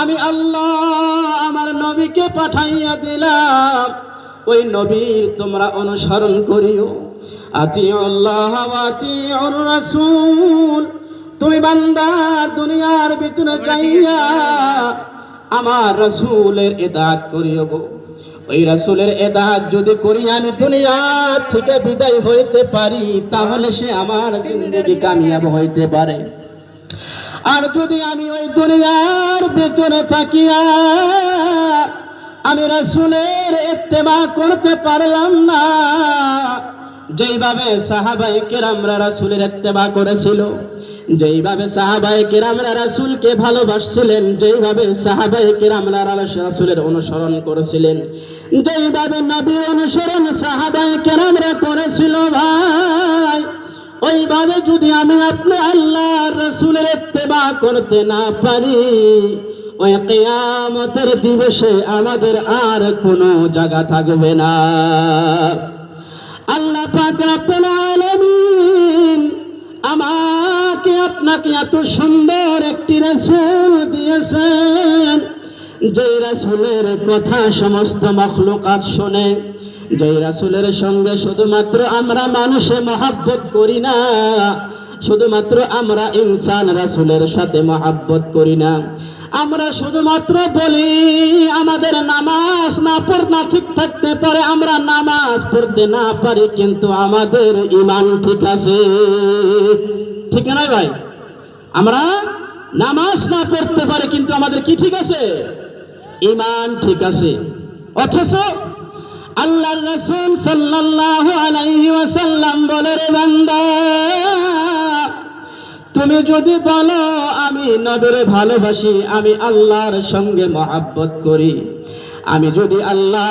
আমি আল্লাহ আমার নবীকে পাঠাইয়া দিলাম। ওই নবীর তোমরা অনুসরণ করিও। আতি আল্লাহ আতি রাসূল। তুমি বান্দা দুনিয়ার ভিতরে যাইয়া আমার রাসূলের ইতাআত করিও গো। ওই রাসূলের ইতাআত যদি করি আমি দুনিয়া থেকে বিদায় হইতে পারি তাহলে সে আমার জিন্দগি কামিয়াব হইতে পারে। আর যদি আমি ওই দুনিয়ার ভেতরে থাকিয়া আমি রাসূলের ইত্তেবা করতে পারলাম না, যেইভাবে সাহাবাই কেরামরা রাসূলের ইত্তেবা করেছিল, যেইভাবে সাহাবাই কেরামরা রাসুলকে ভালোবাসছিলেন, যেইভাবে সাহাবাই কেরামরা রাসুলের অনুসরণ করেছিলেন, যেইভাবে নবী অনুসরণ সাহাবাই কেরামরা করেছিল ভাই, ওইভাবে যদি আমি আপনি আল্লাহ রসুলের করতে না পারি, ওই কেয়ামতের দিবসে আমাদের আর কোনো জায়গা থাকবে না। আল্লাহ আমাকে আপনাকে এত সুন্দর একটি রাসূল দিয়েছেন যে রাসূলের কথা সমস্ত মখলুকাত শোনে যে রাসূলের সঙ্গে শুধুমাত্র আমরা মানুষে মহাব্বত করি না শুধুমাত্র আমরা ইনসান রাসূলের সাথে মহাব্বত করি না। আমরা শুধুমাত্র বলি, আমাদের নামাজ না পড় না ঠিক থাকতে পারে, আমরা নামাজ পড়তে না পারি, কিন্তু আমাদের ইমান ঠিক আছে। ঠিক না ভাই? আমরা নামাজ না পড়তে পারি, কিন্তু আমাদের কি ঠিক আছে? ইমান ঠিক আছে। অথচ আল্লাহর রাসূল সাল্লাল্লাহু আলাইহি বলে, রে বান্দা তুমি যদি বলো আমি নবীর ভালোবাসি আমি আল্লাহর সঙ্গে মহাব্বত করি। আমি যদি আল্লাহ